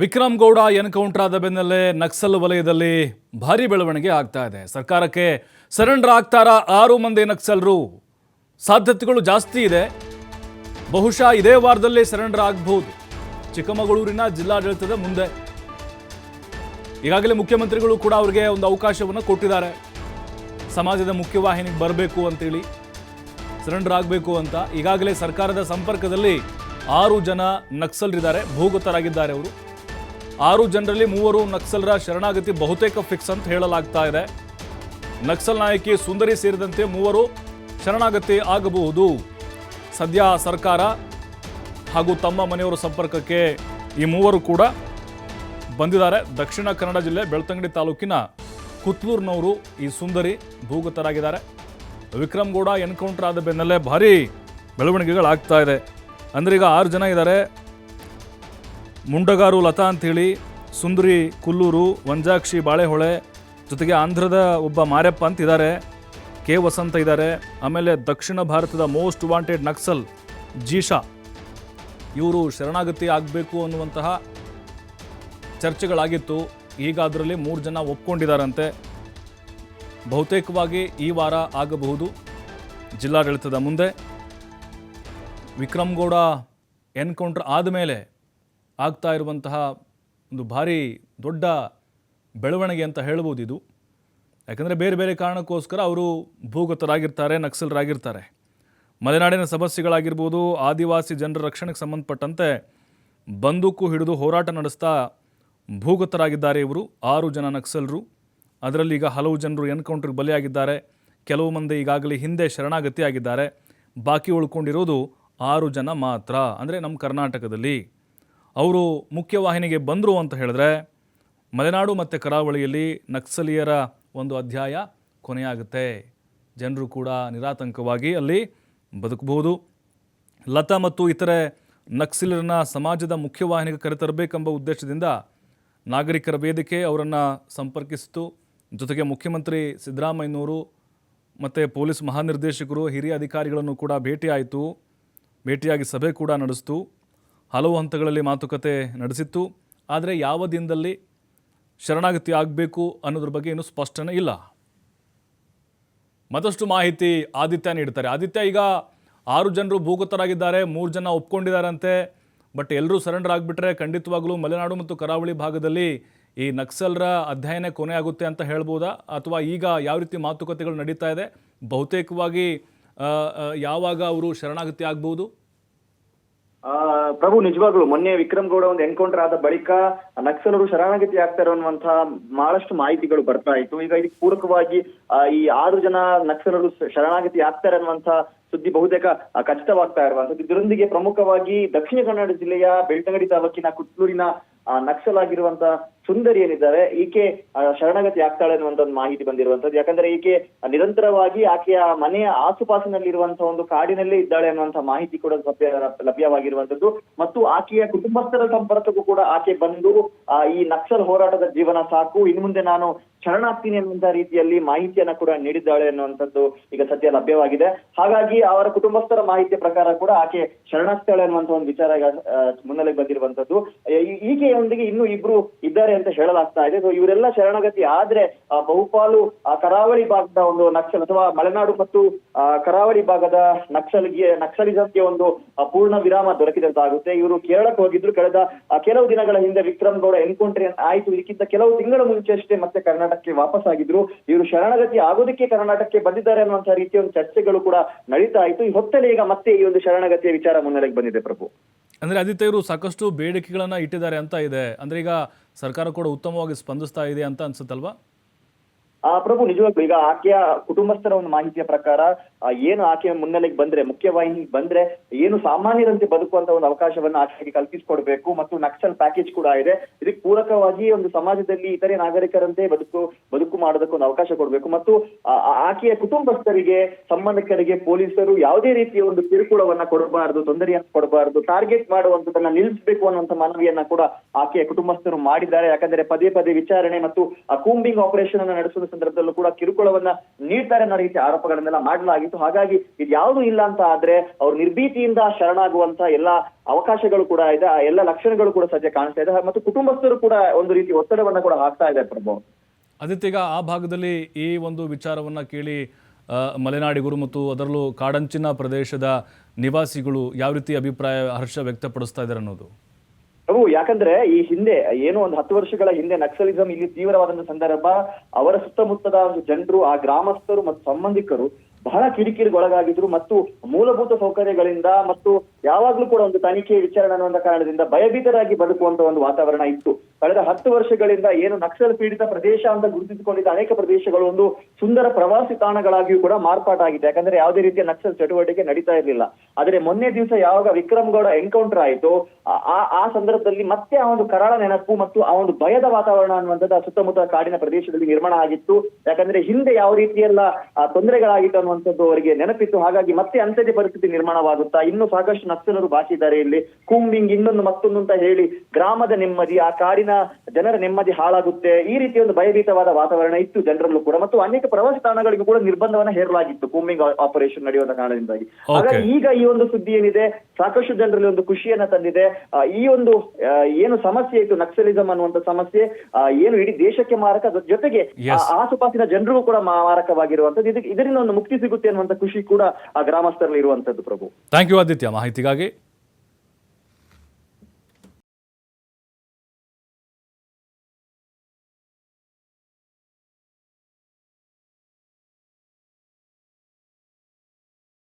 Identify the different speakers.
Speaker 1: Vikram Gowda encounter ಆದ ಬೆನ್ನಲ್ಲೇ ನಕ್ಸಲ್ ವಲಯದಲ್ಲಿ ಭಾರಿ ಬೆಳವಣಿಗೆ ಆಗ್ತಾ ಇದೆ. ಸರ್ಕಾರಕ್ಕೆ ಸರೆಂಡರ್ ಆಗ್ತಾರ ಆರು ಮಂದಿ ನಕ್ಸಲರು? ಸಾಧ್ಯತೆಗಳು ಜಾಸ್ತಿ ಇದೆ. ಬಹುಶಃ ಇದೇ ವಾರದಲ್ಲಿ ಸರೆಂಡರ್ ಆಗಬಹುದು ಚಿಕ್ಕಮಗಳೂರಿನ ಜಿಲ್ಲಾಡಳಿತದ ಮುಂದೆ. ಈಗಾಗಲೇ ಮುಖ್ಯಮಂತ್ರಿಗಳು ಕೂಡ ಅವರಿಗೆ ಒಂದು ಅವಕಾಶವನ್ನು ಕೊಟ್ಟಿದ್ದಾರೆ. ಸಮಾಜದ ಮುಖ್ಯವಾಹಿನಿಗೆ ಬರಬೇಕು ಅಂತೇಳಿ, ಸರೆಂಡರ್ ಆಗಬೇಕು ಅಂತ. ಈಗಾಗಲೇ ಸರ್ಕಾರದ ಸಂಪರ್ಕದಲ್ಲಿ ಆರು ಜನ ನಕ್ಸಲರಿದ್ದಾರೆ, ಭೂಗತರಾಗಿದ್ದಾರೆ ಅವರು. ಆರು ಜನರಲ್ಲಿ ಮೂವರು ನಕ್ಸಲರ ಶರಣಾಗತಿ ಬಹುತೇಕ ಫಿಕ್ಸ್ ಅಂತ ಹೇಳಲಾಗ್ತಾ ಇದೆ. ನಕ್ಸಲ್ ನಾಯಕಿ ಸುಂದರಿ ಸೇರಿದಂತೆ ಮೂವರು ಶರಣಾಗತಿ ಆಗಬಹುದು. ಸದ್ಯ ಸರ್ಕಾರ ಹಾಗೂ ತಮ್ಮ ಮನೆಯವರ ಸಂಪರ್ಕಕ್ಕೆ ಈ ಮೂವರು ಕೂಡ ಬಂದಿದ್ದಾರೆ. ದಕ್ಷಿಣ ಕನ್ನಡ ಜಿಲ್ಲೆ ಬೆಳ್ತಂಗಡಿ ತಾಲೂಕಿನ ಕುತ್ಲೂರ್ನವರು ಈ ಸುಂದರಿ ಭೂಗತರಾಗಿದ್ದಾರೆ. ವಿಕ್ರಮ್ಗೌಡ ಎನ್ಕೌಂಟರ್ ಆದ ಬೆನ್ನಲ್ಲೇ ಭಾರೀ ಬೆಳವಣಿಗೆಗಳಾಗ್ತಾ ಇದೆ. ಅಂದರೆ ಈಗ ಆರು ಜನ ಇದ್ದಾರೆ. ಮುಂಡಗಾರು ಲತಾ ಅಂಥೇಳಿ ಸುಂದರಿ, ಕುಲ್ಲೂರು, ವಂಜಾಕ್ಷಿ, ಬಾಳೆಹೊಳೆ, ಜೊತೆಗೆ ಆಂಧ್ರದ ಒಬ್ಬ ಮಾರ್ಯಪ್ಪ ಅಂತ ಇದ್ದಾರೆ ಕೆ ವಸಂತ ಇದ್ದಾರೆ, ಆಮೇಲೆ ದಕ್ಷಿಣ ಭಾರತದ ಮೋಸ್ಟ್ ವಾಂಟೆಡ್ ನಕ್ಸಲ್, ಜೀಶಾ. ಇವರು ಶರಣಾಗತಿ ಆಗಬೇಕು ಅನ್ನುವಂತಹ ಚರ್ಚೆಗಳಾಗಿತ್ತು. ಈಗ ಅದರಲ್ಲಿ ಮೂರು ಜನ ಒಪ್ಕೊಂಡಿದ್ದಾರಂತೆ. ಬಹುತೇಕವಾಗಿ ಈ ವಾರ ಆಗಬಹುದು. ಜಿಲ್ಲಾಡಳಿತದ ಮುಂದೆ. ವಿಕ್ರಮ್ ಗೌಡ ಎನ್ಕೌಂಟರ್ ಆದಮೇಲೆ ಆಗ್ತಾ ಇರುವಂತಹ ಒಂದು ಭಾರಿ ದೊಡ್ಡ ಬೆಳವಣಿಗೆ ಅಂತ ಹೇಳ್ಬೋದು ಇದು ಯಾಕಂದರೆ ಬೇರೆ ಬೇರೆ ಕಾರಣಕ್ಕೋಸ್ಕರ ಅವರು ಭೂಗತರಾಗಿರ್ತಾರೆ, ನಕ್ಸಲರಾಗಿರ್ತಾರೆ. ಮಲೆನಾಡಿನ ಸಮಸ್ಯೆಗಳಾಗಿರ್ಬೋದು, ಆದಿವಾಸಿ ಜನರ ರಕ್ಷಣೆಗೆ ಸಂಬಂಧಪಟ್ಟಂತೆ ಬಂದೂಕು ಹಿಡಿದು ಹೋರಾಟ ನಡೆಸ್ತಾ ಭೂಗತರಾಗಿದ್ದಾರೆ ಇವರು. ಆರು ಜನ ನಕ್ಸಲರು. ಅದರಲ್ಲಿ ಈಗ ಹಲವು ಜನರು ಎನ್ಕೌಂಟರ್ಗೆ ಬಲಿಯಾಗಿದ್ದಾರೆ. ಕೆಲವು ಮಂದಿ ಈಗಾಗಲೇ ಹಿಂದೆ ಶರಣಾಗತಿಯಾಗಿದ್ದಾರೆ. ಬಾಕಿ ಉಳ್ಕೊಂಡಿರೋದು ಆರು ಜನ ಮಾತ್ರ. ಅಂದರೆ ನಮ್ಮ ಕರ್ನಾಟಕದಲ್ಲಿ ಅವರು ಮುಖ್ಯವಾಹಿನಿಗೆ ಬಂದರು ಅಂತ ಹೇಳಿದ್ರೆ, ಮಲೆನಾಡು ಮತ್ತು ಕರಾವಳಿಯಲ್ಲಿ ನಕ್ಸಲೀಯರ ಒಂದು ಅಧ್ಯಾಯ ಕೊನೆಯಾಗುತ್ತೆ. ಜನರು ಕೂಡ ನಿರಾತಂಕವಾಗಿ ಅಲ್ಲಿ ಬದುಕಬಹುದು. ಲತಾ ಮತ್ತು ಇತರೆ ನಕ್ಸಲರನ್ನ ಸಮಾಜದ ಮುಖ್ಯವಾಹಿನಿಗೆ ಕರೆತರಬೇಕೆಂಬ ಉದ್ದೇಶದಿಂದ ನಾಗರಿಕರ ವೇದಿಕೆ ಅವರನ್ನು ಸಂಪರ್ಕಿಸಿತು. ಜೊತೆಗೆ ಮುಖ್ಯಮಂತ್ರಿ ಸಿದ್ದರಾಮಯ್ಯನವರು ಮತ್ತು ಪೊಲೀಸ್ ಮಹಾನಿರ್ದೇಶಕರು, ಹಿರಿಯ ಅಧಿಕಾರಿಗಳನ್ನು ಕೂಡ ಭೇಟಿಯಾಯಿತು. ಭೇಟಿಯಾಗಿ ಸಭೆ ಕೂಡ ನಡೆಸಿತು. ಹಲವು ಹಂತಗಳಲ್ಲಿ ಮಾತುಕತೆ ನಡೆಸಿತ್ತು. ಆದರೆ ಯಾವ ದಿನದಲ್ಲಿ ಶರಣಾಗತಿ ಆಗಬೇಕು ಅನ್ನೋದ್ರ ಬಗ್ಗೆ ಇನ್ನೂ ಸ್ಪಷ್ಟನೆ ಇಲ್ಲ. ಮತ್ತಷ್ಟು ಮಾಹಿತಿ ಆದಿತ್ಯ ನೀಡ್ತಾರೆ. ಆದಿತ್ಯ ಈಗ ಆರು ಜನರು ಭೂಗತರಾಗಿದ್ದಾರೆ, ಮೂರು ಜನ ಒಪ್ಕೊಂಡಿದ್ದಾರಂತೆ. ಬಟ್ ಎಲ್ಲರೂ ಸರೆಂಡರ್ ಆಗಿಬಿಟ್ರೆ ಖಂಡಿತವಾಗಲೂ ಮಲೆನಾಡು ಮತ್ತು ಕರಾವಳಿ ಭಾಗದಲ್ಲಿ ಈ ನಕ್ಸಲ್ರ ಅಧ್ಯಯನ ಕೊನೆ ಆಗುತ್ತೆ ಅಂತ ಹೇಳ್ಬೋದಾ? ಅಥವಾ ಈಗ ಯಾವ ರೀತಿ ಮಾತುಕತೆಗಳು ನಡೀತಾ ಇದೆ? ಬಹುತೇಕವಾಗಿ ಯಾವಾಗ ಅವರು ಶರಣಾಗತಿ ಆಗ್ಬೋದು?
Speaker 2: ಪ್ರಭು, ನಿಜವಾಗ್ಲು ಮೊನ್ನೆ ವಿಕ್ರಮ್ ಗೌಡ ಒಂದು ಎನ್ಕೌಂಟರ್ ಆದ ಬಳಿಕ ನಕ್ಸಲರು ಶರಣಾಗತಿ ಆಗ್ತಾರೆ ಅನ್ನುವಂತಹ ಬಹಳಷ್ಟು ಮಾಹಿತಿಗಳು ಬರ್ತಾ ಇತ್ತು. ಈಗ ಇದಕ್ಕೆ ಪೂರಕವಾಗಿ ಈ ಆರು ಜನ ನಕ್ಸಲರು ಶರಣಾಗತಿ ಆಗ್ತಾರೆ ಅನ್ನುವಂತಹ ಸುದ್ದಿ ಬಹುತೇಕ ಖಚಿತವಾಗ್ತಾ ಇರುವಂತದ್ದು ಇದರೊಂದಿಗೆ ಪ್ರಮುಖವಾಗಿ ದಕ್ಷಿಣ ಕನ್ನಡ ಜಿಲ್ಲೆಯ ಬೆಳ್ತಂಗಡಿ ತಾಲೂಕಿನ ಕುಟ್ಲೂರಿನ ನಕ್ಸಲ್ ಆಗಿರುವಂತ ಸುಂದರಿ ಏನಿದ್ದಾರೆ ಈಕೆ ಶರಣಾಗತಿ ಆಗ್ತಾಳೆ ಅನ್ನುವಂತ ಒಂದು ಮಾಹಿತಿ ಬಂದಿರುವಂತದ್ದು ಯಾಕಂದ್ರೆ ಈಕೆ ನಿರಂತರವಾಗಿ ಆಕೆಯ ಮನೆಯ ಆಸುಪಾಸಿನಲ್ಲಿರುವಂತಹ ಒಂದು ಕಾಡಿನಲ್ಲೇ ಇದ್ದಾಳೆ ಅನ್ನುವಂತ ಮಾಹಿತಿ ಕೂಡ ಲಭ್ಯ ಲಭ್ಯವಾಗಿರುವಂತದ್ದು ಮತ್ತು ಆಕೆಯ ಕುಟುಂಬಸ್ಥರ ಸಂಪರ್ಕಕ್ಕೂ ಕೂಡ ಆಕೆ ಬಂದು ಈ ನಕ್ಸಲ್ ಹೋರಾಟದ ಜೀವನ ಸಾಕು. ಇನ್ನು ಮುಂದೆ ನಾನು ಶರಣಾಗ್ತೀನಿ ಅನ್ನುವಂತ ರೀತಿಯಲ್ಲಿ ಮಾಹಿತಿಯನ್ನ ಕೂಡ ನೀಡಿದ್ದಾಳೆ ಅನ್ನುವಂಥದ್ದು ಈಗ ಸದ್ಯ ಲಭ್ಯವಾಗಿದೆ. ಹಾಗಾಗಿ ಅವರ ಕುಟುಂಬಸ್ಥರ ಮಾಹಿತಿಯ ಪ್ರಕಾರ ಕೂಡ ಆಕೆ ಶರಣಾಗ್ತಾಳೆ ಅನ್ನುವಂತ ಒಂದು ವಿಚಾರ ಮುನ್ನೆಲೆಗೆ ಬಂದಿರುವಂತದ್ದು ಈಕೆಯೊಂದಿಗೆ ಇನ್ನೂ ಇಬ್ರು ಇದ್ದಾರೆ ಅಂತ ಹೇಳಲಾಗ್ತಾ ಇದೆ. ಸೊ ಇವರೆಲ್ಲ ಶರಣಾಗತಿ ಆದ್ರೆ ಬಹುಪಾಲು ಕರಾವಳಿ ಭಾಗದ ಒಂದು ನಕ್ಸಲ್ ಅಥವಾ ಮಲೆನಾಡು ಮತ್ತು ಕರಾವಳಿ ಭಾಗದ ನಕ್ಸಲ್ಗೆ ನಕ್ಸಲಿಸಂಗೆ ಒಂದು ಪೂರ್ಣ ವಿರಾಮ ದೊರಕಿದಂತಾಗುತ್ತೆ. ಇವರು ಕೇರಳಕ್ಕೆ ಹೋಗಿದ್ರು. ಕಳೆದ ಕೆಲವು ದಿನಗಳ ಹಿಂದೆ ವಿಕ್ರಮ್ ಗೌಡ ಎನ್ಕೌಂಟರ್ ಆಯಿತು. ಇದಕ್ಕಿಂತ ಕೆಲವು ತಿಂಗಳ ಮುಂಚೆ ಅಷ್ಟೇ ಮತ್ತೆ ಕರ್ನಾಟಕಕ್ಕೆ ವಾಪಸ್ ಆಗಿದ್ರು. ಇವರು ಶರಣಾಗತಿ ಆಗೋದಕ್ಕೆ ಕರ್ನಾಟಕಕ್ಕೆ ಬಂದಿದ್ದಾರೆ ಅನ್ನುವಂತಹ ರೀತಿಯ ಒಂದು ಚರ್ಚೆಗಳು ಕೂಡ ನಡೀತಾ ಇತ್ತು. ಈ ಹೊತ್ತಲ್ಲಿ ಈಗ ಮತ್ತೆ ಈ ಒಂದು ಶರಣಾಗತಿಯ ವಿಚಾರ ಮುನ್ನೆಲೆಗೆ ಬಂದಿದೆ ಪ್ರಭು.
Speaker 1: ಅಂದ್ರೆ ಆದಿತ್ಯ ಇವರು ಸಾಕಷ್ಟು ಬೇಡಿಕೆಗಳನ್ನ ಇಟ್ಟಿದ್ದಾರೆ ಅಂತ ಇದೆ. ಅಂದ್ರೆ ಈಗ ಸರ್ಕಾರ ಕೂಡ ಉತ್ತಮವಾಗಿ ಸ್ಪಂದಿಸ್ತಾ ಇದೆ ಅಂತ ಅನ್ಸುತ್ತಲ್ವಾ?
Speaker 2: ಪ್ರಭು ನಿಜವಾಗ್ಲೂ ಈಗ ಆಕೆಯ ಕುಟುಂಬಸ್ಥರ ಒಂದು ಮಾಹಿತಿಯ ಪ್ರಕಾರ ಆ, ಏನು ಆಕೆಯ ಮುನ್ನೆಲೆಗೆ ಬಂದ್ರೆ ಮುಖ್ಯವಾಹಿನಿಗೆ ಬಂದ್ರೆ ಏನು ಸಾಮಾನ್ಯರಂತೆ ಬದುಕುವಂತ ಒಂದು ಅವಕಾಶವನ್ನ ಆಕೆಗೆ ಕಲ್ಪಿಸಿಕೊಡ್ಬೇಕು ಮತ್ತು ನಕ್ಸಲ್ ಪ್ಯಾಕೇಜ್ ಕೂಡ ಇದೆ. ಇದಕ್ಕೆ ಪೂರಕವಾಗಿ ಒಂದು ಸಮಾಜದಲ್ಲಿ ಇತರೆ ನಾಗರಿಕರಂತೆ ಬದುಕು ಬದುಕು ಮಾಡೋದಕ್ಕೆ ಒಂದು ಅವಕಾಶ ಕೊಡಬೇಕು. ಮತ್ತು ಆ- ಆ- ಆಕೆಯ ಕುಟುಂಬಸ್ಥರಿಗೆ ಸಂಬಂಧಿಕರಿಗೆ ಪೊಲೀಸರು ಯಾವುದೇ ರೀತಿಯ ಒಂದು ಕಿರುಕುಳವನ್ನ ಕೊಡಬಾರದು ತೊಂದರೆಯನ್ನ ಕೊಡಬಾರದು ಟಾರ್ಗೆಟ್ ಮಾಡುವಂತದನ್ನ ನಿಲ್ಲಿಸಬೇಕು ಅನ್ನುವಂತ ಮನವಿಯನ್ನ ಕೂಡ ಆಕೆಯ ಕುಟುಂಬಸ್ಥರು ಮಾಡಿದ್ದಾರೆ. ಯಾಕಂದ್ರೆ ಪದೇ ಪದೇ ವಿಚಾರಣೆ ಮತ್ತು ಆ ಕೂಂಬಿಂಗ್ ಆಪರೇಷನ್ ಅನ್ನ ನಡೆಸುವ ಸಂದರ್ಭದಲ್ಲೂ ಕೂಡ ಕಿರುಕುಳವನ್ನ ನೀಡ್ತಾರೆ ಅನ್ನೋ ರೀತಿ ಆರೋಪಗಳನ್ನೆಲ್ಲ ಮಾಡಲಾಗಿತ್ತು. ಹಾಗಾಗಿ ಇದ್ಯಾವುದು ಇಲ್ಲ ಅಂತ ಆದ್ರೆ ಅವ್ರು ನಿರ್ಭೀತಿಯಿಂದ ಶರಣಾಗುವಂತ ಎಲ್ಲಾ ಅವಕಾಶಗಳು ಕೂಡ ಇದೆ, ಆ ಎಲ್ಲ ಲಕ್ಷಣಗಳು ಕೂಡ ಸದ್ಯ ಕಾಣಿಸ್ತಾ ಇದೆ. ಮತ್ತು ಕುಟುಂಬಸ್ಥರು ಕೂಡ ಒಂದು ರೀತಿ ಒತ್ತಡವನ್ನ ಕೂಡ ಹಾಕ್ತಾ ಇದೆ ಪ್ರಭು.
Speaker 1: ಆದಿತ್ಯ ಈಗ ಆ ಭಾಗದಲ್ಲಿ ಈ ಒಂದು ವಿಚಾರವನ್ನ ಕೇಳಿ ಮಲೆನಾಡಿಗರು ಮತ್ತು ಅದರಲ್ಲೂ ಕಾಡಂಚಿನ ಪ್ರದೇಶದ ನಿವಾಸಿಗಳು ಯಾವ ರೀತಿ ಅಭಿಪ್ರಾಯ ಹರ್ಷ ವ್ಯಕ್ತಪಡಿಸ್ತಾ ಇದ್ದಾರೆ ಅನ್ನೋದು?
Speaker 2: ಯಾಕಂದ್ರೆ ಈ ಹಿಂದೆ, ಏನು ಒಂದು ಹತ್ತು ವರ್ಷಗಳ ಹಿಂದೆ ನಕ್ಸಲಿಸಂ ಇಲ್ಲಿ ತೀವ್ರವಾದಂತ ಸಂದರ್ಭ, ಅವರ ಸುತ್ತಮುತ್ತದ ಜನರು, ಆ ಗ್ರಾಮಸ್ಥರು ಮತ್ತು ಸಂಬಂಧಿಕರು ಬಹಳ ಕಿರಿಕಿರಿಗೆ ಒಳಗಾಗಿದ್ರು ಮತ್ತು ಮೂಲಭೂತ ಸೌಕರ್ಯಗಳಿಂದ ಮತ್ತು ಯಾವಾಗ್ಲೂ ಕೂಡ ಒಂದು ತನಿಖೆ ವಿಚಾರಣೆ ಅನ್ನುವಂತ ಕಾರಣದಿಂದ ಭಯಭೀತರಾಗಿ ಬದುಕುವಂತ ಒಂದು ವಾತಾವರಣ ಇತ್ತು. ಕಳೆದ ಹತ್ತು ವರ್ಷಗಳಿಂದ ಏನು ನಕ್ಸಲ್ ಪೀಡಿತ ಪ್ರದೇಶ ಅಂತ ಗುರುತಿಸಿಕೊಂಡಿದ್ದ ಅನೇಕ ಪ್ರದೇಶಗಳು ಒಂದು ಸುಂದರ ಪ್ರವಾಸಿ ತಾಣಗಳಾಗಿಯೂ ಕೂಡ ಮಾರ್ಪಾಟಾಗಿದೆ. ಯಾಕಂದ್ರೆ ಯಾವುದೇ ರೀತಿಯ ನಕ್ಸಲ್ ಚಟುವಟಿಕೆ ನಡೀತಾ ಇರಲಿಲ್ಲ. ಆದ್ರೆ ಮೊನ್ನೆ ದಿವಸ ಯಾವಾಗ ವಿಕ್ರಮ್ ಗೌಡ ಎನ್ಕೌಂಟರ್ ಆಯಿತು, ಆ- ಆ ಸಂದರ್ಭದಲ್ಲಿ ಮತ್ತೆ ಆ ಒಂದು ಕರಾಳ ನೆನಪು ಮತ್ತು ಆ ಒಂದು ಭಯದ ವಾತಾವರಣ ಅನ್ನುವಂಥದ್ದು ಸುತ್ತಮುತ್ತ ಕಾಡಿನ ಪ್ರದೇಶದಲ್ಲಿ ನಿರ್ಮಾಣ ಆಗಿತ್ತು. ಯಾಕಂದ್ರೆ ಹಿಂದೆ ಯಾವ ರೀತಿಯೆಲ್ಲ ತೊಂದರೆಗಳಾಗಿತ್ತು ಅನ್ನುವಂಥದ್ದು ಅವರಿಗೆ ನೆನಪಿತ್ತು. ಹಾಗಾಗಿ ಮತ್ತೆ ಅಂಥದ್ದೇ ಪರಿಸ್ಥಿತಿ ನಿರ್ಮಾಣವಾಗುತ್ತಾ ಇನ್ನು ಸಾಕಷ್ಟು ನಕ್ಸಲರು ಭಾಷಿದ್ದಾರೆ ಇಲ್ಲಿ. ಕೂಂಬಿಂಗ್ ಇನ್ನೊಂದು ಮತ್ತೊಂದು ಅಂತ ಹೇಳಿ ಗ್ರಾಮದ ನೆಮ್ಮದಿ ಆ ಕಾಡಿನ ಜನರ ನೆಮ್ಮದಿ ಹಾಳಾಗುತ್ತೆ. ಈ ರೀತಿಯ ಒಂದು ಭಯಭೀತವಾದ ವಾತಾವರಣ ಇತ್ತು ಜನರಲ್ಲೂ ಕೂಡ. ಮತ್ತು ಅನೇಕ ಪ್ರವಾಸಿ ತಾಣಗಳಿಗೂ ಕೂಡ ನಿರ್ಬಂಧವನ್ನ ಹೇರಲಾಗಿತ್ತು ಕೂಂಬಿಂಗ್ ಆಪರೇಷನ್ ನಡೆಯುವಂತ ಕಾರಣದಿಂದಾಗಿ. ಹಾಗಾಗಿ ಈಗ ಈ ಒಂದು ಸುದ್ದಿ ಏನಿದೆ ಸಾಕಷ್ಟು ಜನರಲ್ಲಿ ಒಂದು ಖುಷಿಯನ್ನ ತಂದಿದೆ. ಈ ಒಂದು ಏನು ಸಮಸ್ಯೆ ಇತ್ತು ನಕ್ಸಲಿಸಂ ಅನ್ನುವಂತ ಸಮಸ್ಯೆ ಏನು ಇಡೀ ದೇಶಕ್ಕೆ ಮಾರಕ ಜೊತೆಗೆ. ಆಸುಪಾಸಿನ ಜನರಿಗೂ ಕೂಡ ಮಾರಕವಾಗಿರುವಂತದ್ದು ಇದರಿಂದ ಒಂದು ಮುಕ್ತಿ ಸಿಗುತ್ತೆ ಅನ್ನುವಂತ ಖುಷಿ ಕೂಡ ಆ ಗ್ರಾಮಸ್ಥರಲ್ಲಿ ಇರುವಂತದ್ದು ಪ್ರಭು.
Speaker 1: ಥ್ಯಾಂಕ್ ಯು ಆದಿತ್ಯ ಮಾಹಿತಿಗಾಗಿ